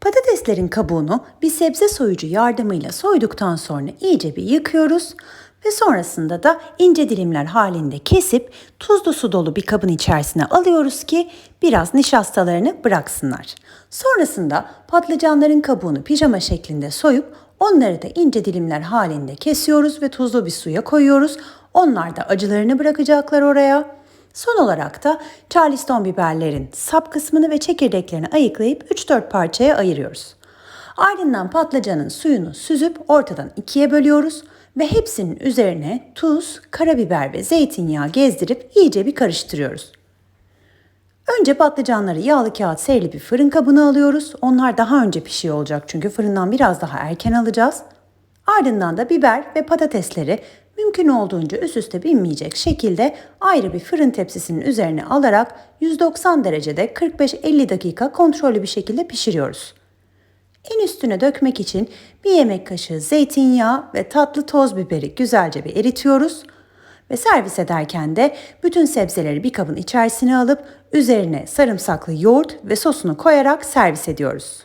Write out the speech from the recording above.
Patateslerin kabuğunu bir sebze soyucu yardımıyla soyduktan sonra iyice bir yıkıyoruz ve sonrasında da ince dilimler halinde kesip tuzlu su dolu bir kabın içerisine alıyoruz ki biraz nişastalarını bıraksınlar. Sonrasında patlıcanların kabuğunu pijama şeklinde soyup onları da ince dilimler halinde kesiyoruz ve tuzlu bir suya koyuyoruz. Onlar da acılarını bırakacaklar oraya. Son olarak da Charleston biberlerin sap kısmını ve çekirdeklerini ayıklayıp 3-4 parçaya ayırıyoruz. Ardından patlıcanın suyunu süzüp ortadan ikiye bölüyoruz ve hepsinin üzerine tuz, karabiber ve zeytinyağı gezdirip iyice bir karıştırıyoruz. Önce patlıcanları yağlı kağıt serili bir fırın kabına alıyoruz. Onlar daha önce pişiyor olacak çünkü fırından biraz daha erken alacağız. Ardından da biber ve patatesleri mümkün olduğunca üst üste binmeyecek şekilde ayrı bir fırın tepsisinin üzerine alarak 190 derecede 45-50 dakika kontrollü bir şekilde pişiriyoruz. En üstüne dökmek için bir yemek kaşığı zeytinyağı ve tatlı toz biberi güzelce bir eritiyoruz. Ve servis ederken de bütün sebzeleri bir kabın içerisine alıp üzerine sarımsaklı yoğurt ve sosunu koyarak servis ediyoruz.